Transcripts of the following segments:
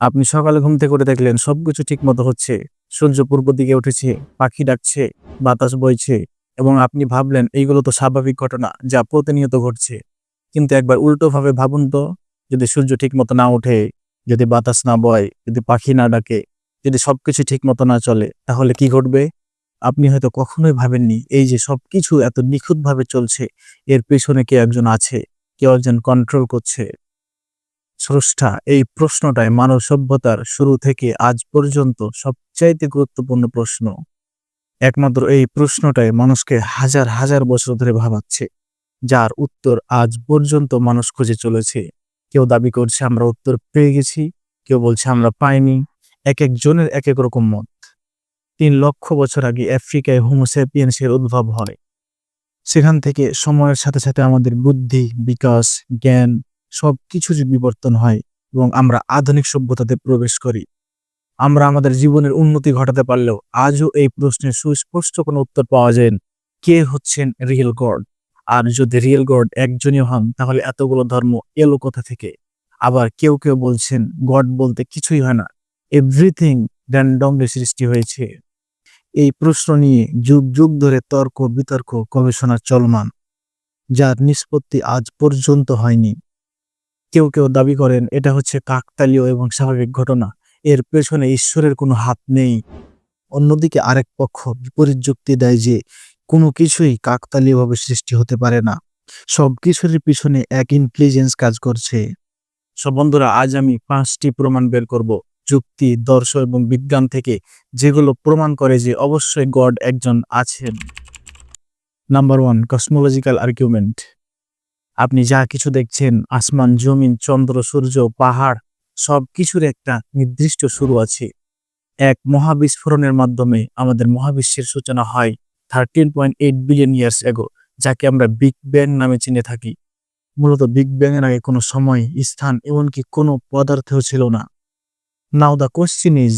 আপনি সকালে ঘুম থেকে করে দেখলেন সবকিছু ঠিক মতো হচ্ছে। সূর্য পূর্ব দিকে উঠেছে, পাখি ডাকছে, বাতাস বইছে এবং আপনি ভাবলেন এইগুলো তো স্বাভাবিক ঘটনা যা প্রতিনিয়ত ঘটছে। কিন্তু একবার উল্টোভাবে ভাবুন তো, যদি সূর্য ঠিক মতো না ওঠে, যদি বাতাস না বয়, যদি পাখি না ডাকে, যদি সবকিছু ঠিক মতো না চলে, তাহলে কি ঘটবে? আপনি হয়তো কখনোই ভাবেননি এই যে সবকিছু এত নিখুঁতভাবে চলছে, এর পেছনে কে একজন আছে কেউ একজন কন্ট্রোল করছে। স্রষ্টা, এই প্রশ্নটাই মানব সভ্যতার শুরু থেকে আজ পর্যন্ত সবচাইতে গুরুত্বপূর্ণ প্রশ্ন। একমাত্র এই প্রশ্নটাই মানুষকে হাজার হাজার বছর ধরে ভাবাচ্ছে, যার উত্তর আজ পর্যন্ত মানুষ খুঁজে চলেছে। কেউ দাবি করছে আমরা উত্তর পেয়ে গেছি, কেউ বলছে আমরা পাইনি, এক একজনের এক এক রকম মত। তিন লক্ষ বছর আগে আফ্রিকায় হোমোসেপিয়েন্সের উদ্ভব হয়। সেখান থেকে সময়ের সাথে সাথে আমাদের বুদ্ধি, বিকাশ, জ্ঞান সব কিছুর বিবর্তন হয় এবং আমরা আধুনিক সভ্যতাতে প্রবেশ করি, আমরা আমাদের জীবনের উন্নতি ঘটাতে পারলেও আজও এই প্রশ্নের সুস্পষ্ট কোনো উত্তর পাওয়া যায়। কে হচ্ছেন রিয়েল গড? আর যদি রিয়েল গড একজনই হন, তাহলে এতগুলো ধর্ম এলো কোথা থেকে? আবার কেউ কেউ বলছেন, গড বলতে কিছুই হয় না এভরিথিং র্যান্ডমলি সৃষ্টি হয়েছে। এই প্রশ্ন নিয়ে যুগ যুগ ধরে তর্ক বিতর্ক গবেষণা চলমান, যার নিষ্পত্তি আজ পর্যন্ত হয়নি। কেউ কেউ দাবি করেন, এটা হচ্ছে কাকতালীয় এবং স্বাভাবিক ঘটনা। এর পেছনে ঈশ্বরের কোনো হাত নেই। অন্যদিকে আরেক পক্ষ বিপরীত যুক্তি দেয় যে, কোনো কিছুই কাকতালীয়ভাবে সৃষ্টি হতে পারে না। সব কিছুর পিছনে এক ইন্টেলিজেন্স কাজ করছে। সব বন্ধুরা, আজ আমি পাঁচটি প্রমাণ বের করব। যুক্তি, দর্শন এবং বিজ্ঞান থেকে যেগুলো প্রমাণ করে যে অবশ্যই গড একজন আছেন। নাম্বার ওয়ান কসমোলজিক্যাল আর্গুমেন্ট আপনি যা কিছু দেখছেন, আসমান, জমিন, চন্দ্র, সূর্য, পাহাড়, সব কিছুর একটা নির্দিষ্ট শুরু আছে। এক মহাবিস্ফোরণের মাধ্যমে আমাদের মহাবিশ্বের সূচনা হয় thirteen point eight billion years ago যাকে আমরা বিগ ব্যাং নামে চিনে থাকি। মূলত বিগ ব্যাং এর আগে কোনো সময়, স্থান, এমনকি কোনো পদার্থও ছিল না। নাও দ্য কোশ্চিন ইজ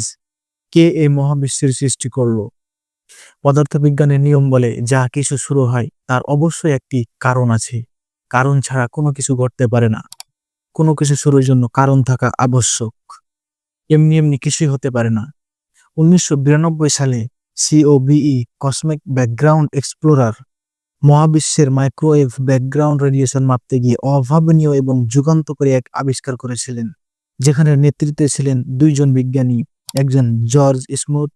কে এই মহাবিশ্বের সৃষ্টি করল? পদার্থবিজ্ঞানের নিয়ম বলে যা কিছু শুরু হয়, তার অবশ্যই একটি কারণ আছে। কারণ ছাড়া কোনো কিছু ঘটতে পারে না। কোনো কিছু শুরুর জন্য কারণ থাকা আবশ্যক। এমনি এমনি কিছুই হতে পারে না। উনিশশো বিরানব্বই সালে সিওবিই কসমিক ব্যাকগ্রাউন্ড এক্সপ্লোরার মহাবিশ্বের মাইক্রোওয়েভ ব্যাকগ্রাউন্ড রেডিয়েশন মাপতে গিয়ে অভাবনীয় এবং যুগান্তকারী এক আবিষ্কার করেছিলেন, যেখানে নেতৃত্বে ছিলেন দুইজন বিজ্ঞানী, একজন জর্জ স্মুথ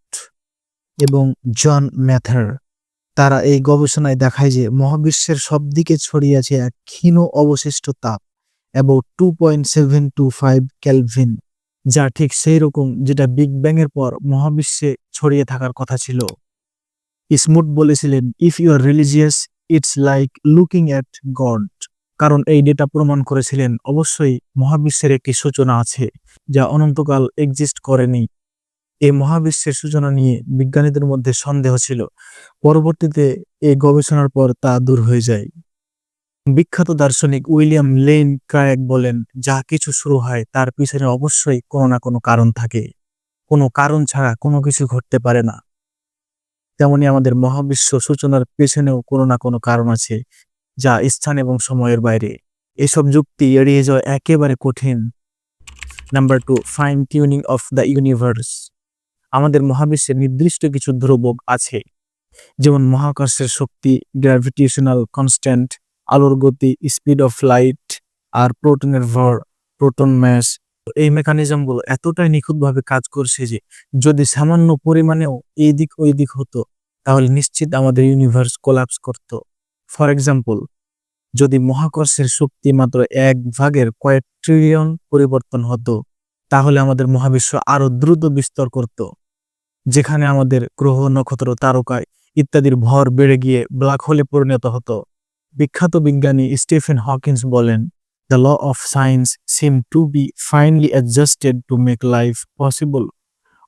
এবং জন ম্যাথার। তারা এই গবেষণায় দেখায় যে মহাবিশ্বের সব দিকে ছড়িয়ে আছে এক ক্ষীণ অবশিষ্ট তাপ এবং two point seven two five kelvin যা ঠিক সেই রকম যেটা বিগ ব্যাং এর পর মহাবিশ্বে ছড়িয়ে থাকার কথা ছিল। স্মুথ বলেছিলেন if you are religious it's like looking at God কারণ এই ডেটা প্রমাণ করেছিলেন, অবশ্যই মহাবিশ্বের একটি সূচনা আছে, যা অনন্তকাল এক্সিস্ট করেনি। এই মহাবিশ্বের সূচনা নিয়ে বিজ্ঞানীদের মধ্যে সন্দেহ ছিল। পরবর্তীতে এই গবেষণার পর তা দূর হয়ে যায়। বিখ্যাত দার্শনিক উইলিয়াম লেন ক্রায়ক বলেন, যা কিছু শুরু হয়, তার পিছনে অবশ্যই কোনো না কোনো কারণ থাকে। কোনো কারণ ছাড়া কোনো কিছু ঘটতে পারে না। তেমনি আমাদের মহাবিশ্ব সূচনার পেছনেও কোনো না কোনো কারণ আছে, যা স্থান এবং সময়ের বাইরে। এসব যুক্তি এড়িয়ে যাওয়া একেবারে কঠিন। Number two fine tuning of the universe. আমাদের মহাবিশ্বে নির্দিষ্ট কিছু ধ্রুবক আছে। যেমন মহাকাশের শক্তি গ্র্যাভিটেশনাল কনস্ট্যান্ট আলোর গতি স্পিড অফ লাইট আর প্রোটনের ভর প্রোটন ম্যাস এই মেকানিজমগুলো এতটাই নিখুঁতভাবে কাজ করছে যে, যদি সামান্য পরিমাণেও এই দিক ওই দিক হতো, তাহলে নিশ্চিত আমাদের ইউনিভার্স কোলাপস করত। ফর এক্সাম্পল যদি মহাকর্ষের শক্তি মাত্র এক ভাগের কয়েক ট্রিলিয়ন পরিবর্তন হতো, তাহলে আমাদের মহাবিশ্ব আরও দ্রুত বিস্তর করত। যেখানে আমাদের গ্রহ, নক্ষত্র তারকায় ইত্যাদির ভর বেড়ে গিয়ে ব্ল্যাক হোলে পরিণত হতো। বিখ্যাত বিজ্ঞানী স্টিফেন হকিন্স বলেন the law of science seem to be finely adjusted to make life possible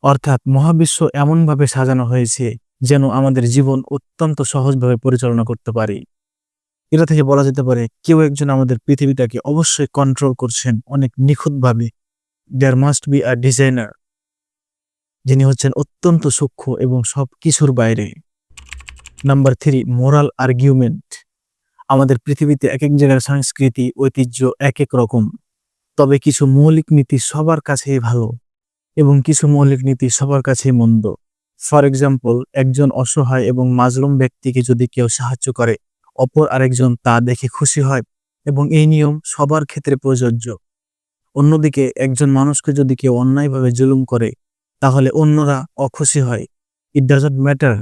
অর্থাৎ মহাবিশ্ব এমনভাবে সাজানো হয়েছে যেন আমাদের জীবন অত্যন্ত সহজভাবে পরিচালনা করতে পারি। এটা থেকে বলা যেতে পারে, কেউ একজন আমাদের পৃথিবীটাকে অবশ্যই কন্ট্রোল করছেন অনেক নিখুঁতভাবে। There must be a designer যিনি হচ্ছেন অত্যন্ত সূক্ষ্ম এবং সব কিছুর বাইরে। Number three, moral argument. আমাদের পৃথিবীতে এক এক জায়গার সংস্কৃতি, ঐতিহ্য এক এক রকম। তবে কিছু মৌলিক নীতি সবার কাছেই ভালো এবং কিছু মৌলিক নীতি সবার কাছেই মন্দ। ফর এক্সাম্পল, একজন অসহায় এবং মাজলুম ব্যক্তিকে যদি কেউ সাহায্য করে, অপর আরেকজন তা দেখে খুশি হয় এবং এই নিয়ম সবার ক্ষেত্রে প্রযোজ্য। অন্যদিকে, একজন মানুষকে যদি কেউ অন্যায়ভাবে জুলুম করে তাহলে অন্যরা অখুশি হয়। ইট ডাজন্ট ম্যাটার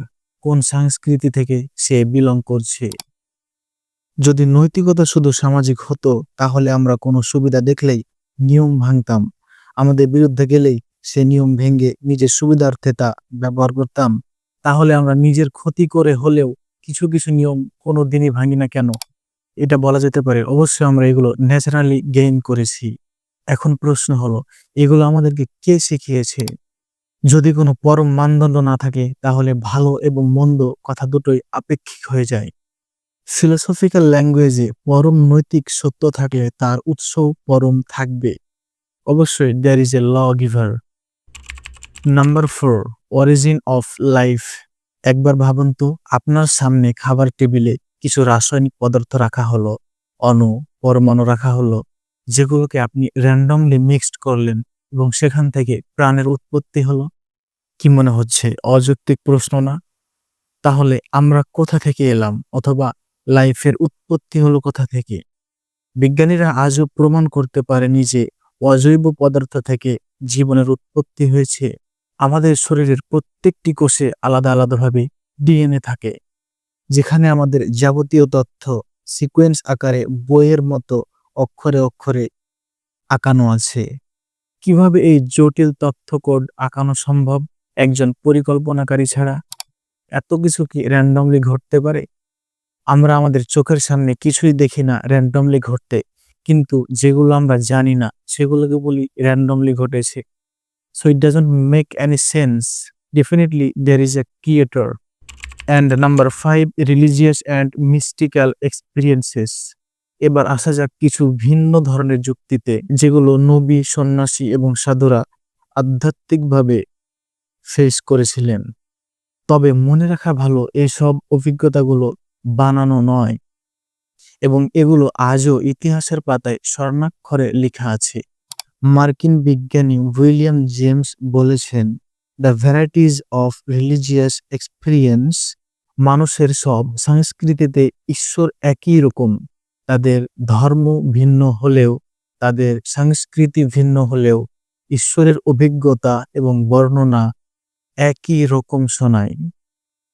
কোন সংস্কৃতি থেকে সে বিলং করছে। যদি নৈতিকতা শুধু সামাজিক হতো, তাহলে আমরা কোনো সুবিধা দেখলেই নিয়ম ভাঙতাম। আমাদের বিরুদ্ধে গেলেই সে নিয়ম ভেঙে নিজের সুবিধার্থে তা ব্যবহার করতাম। তাহলে আমরা নিজের ক্ষতি করে হলেও কিছু কিছু নিয়ম কোনো দিনই ভাঙি না কেন? এটা বলা যেতে পারে, অবশ্যই আমরা এগুলো ন্যাচারালি গেইন করেছি। এখন প্রশ্ন হলো, এগুলো আমাদেরকে কে শিখিয়েছে? যদি কোনো পরম মানদণ্ড না থাকে, তাহলে ভালো এবং মন্দ কথা দুটোই আপেক্ষিক হয়ে যায়। ফিলোসফিক্যাল ল্যাঙ্গুয়েজে পরম নৈতিক সত্য থাকলে তার উৎসও পরম থাকবে। অবশ্যই there is a law giver number four origin of life একবার ভাবুন তো, আপনার সামনে খাবার টেবিলে কিছু রাসায়নিক পদার্থ রাখা হলো, অণু, পরমাণু রাখা হলো, যেগুলোকে আপনি র্যান্ডমলি মিক্সড করলেন এবং সেখান থেকে প্রাণের উৎপত্তি হলো। কি মনে হচ্ছে? অযৌক্তিক প্রশ্ন না? তাহলে আমরা কোথা থেকে এলাম? অথবা লাইফের উৎপত্তি হলো কোথা থেকে? বিজ্ঞানীরা আজও প্রমাণ করতে পারেনি যে অজৈব পদার্থ থেকে জীবনের উৎপত্তি হয়েছে। আমাদের শরীরের প্রত্যেকটি কোষে আলাদা আলাদাভাবে ডিএনএ থাকে, যেখানে আমাদের যাবতীয় তথ্য সিকোয়েন্স আকারে, বইয়ের মতো অক্ষরে অক্ষরে আঁকানো আছে। কীভাবে এই জটিল তথ্য কোড আঁকানো সম্ভব? একজন পরিকল্পনাকারী ছাড়া এত কিছু কি র্যান্ডমলি ঘটতে পারে? আমরা আমাদের চোখের সামনে কিছুই দেখি না র্যান্ডমলি ঘটতে, কিন্তু যেগুলো আমরা জানি না, সেগুলোকে বলি র্যান্ডমলি ঘটেছে। So it doesn't make any sense definitely there is a creator and number five religious and mystical experiences এবার আসা যাক কিছু ভিন্ন ধরনের যুক্তিতে, যেগুলো নবী, সন্ন্যাসী এবং সাধুরা আধ্যাত্মিকভাবে ফেস করেছিলেন। তবে মনে রাখা ভালো, এসব অভিজ্ঞতাগুলো বানানো নয়। এবং এগুলো আজও ইতিহাসের পাতায় স্বর্ণাক্ষরে লেখা আছে। মার্কিন বিজ্ঞানী উইলিয়াম জেমস বলেছেন the varieties of religious experience মানুষের সব সংস্কৃতিতে ঈশ্বর একই রকম। তাদের ধর্ম ভিন্ন হলেও, তাদের সংস্কৃতি ভিন্ন হলেও, ঈশ্বরের অভিজ্ঞতা এবং বর্ণনা একই রকম শোনায়।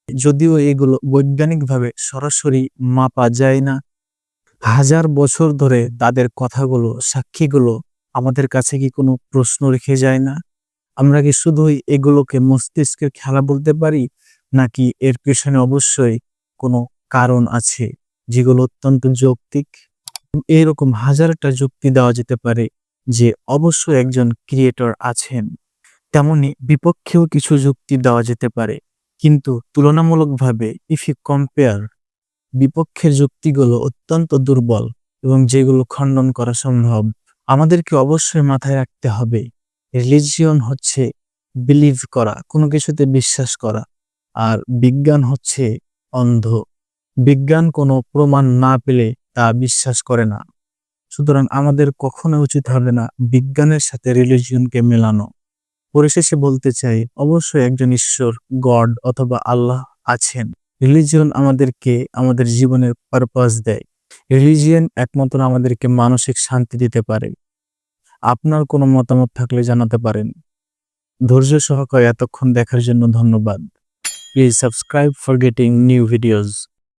যদিও এগুলো বৈজ্ঞানিকভাবে সরাসরি মাপা যায় না। হাজার বছর ধরে তাদের কথাগুলো, সাক্ষীগুলো আমাদের কাছে কি কোনো প্রশ্ন রেখে যায় না? আমরা কি শুধুই এগুলোকে মস্তিষ্কের খেলা বলতে পারি? নাকি এর পেছনে অবশ্যই কোনো কারণ আছে যেগুলো অত্যন্ত যৌক্তিক? এরকম হাজারটা যুক্তি দেওয়া যেতে পারে যে অবশ্যই একজন ক্রিয়েটর আছেন। তেমনি বিপক্ষেও কিছু যুক্তি দেওয়া যেতে পারে। কিন্তু তুলনামূলকভাবে ইফ ইউ কম্পেয়ার বিপক্ষের যুক্তিগুলো অত্যন্ত দুর্বল এবং যেগুলো খণ্ডন করা সম্ভব, আমাদেরকে অবশ্যই মাথায় রাখতে হবে। রিলিজিয়ন হচ্ছে বিলিভ করা, কোনো কিছুতে বিশ্বাস করা, আর বিজ্ঞান হচ্ছে অন্ধ। বিজ্ঞান কোনো প্রমাণ না পেলে তা বিশ্বাস করে না। সুতরাং আমাদের কখনো উচিত হবে না বিজ্ঞানের সাথে রিলিজিয়নকে মেলানো। পরিশেষে বলতে চাই, অবশ্যই একজন ঈশ্বর, গড অথবা আল্লাহ আছেন। রিলিজিয়ন আমাদেরকে আমাদের জীবনের পারপাস দেয়। রিলিজিয়ন একমাত্র আমাদেরকে মানসিক শান্তি দিতে পারে। আপনার কোনো মতামত থাকলে জানাতে পারেন। ধৈর্য সহকারে এতক্ষণ দেখার জন্য ধন্যবাদ। Please subscribe for getting new videos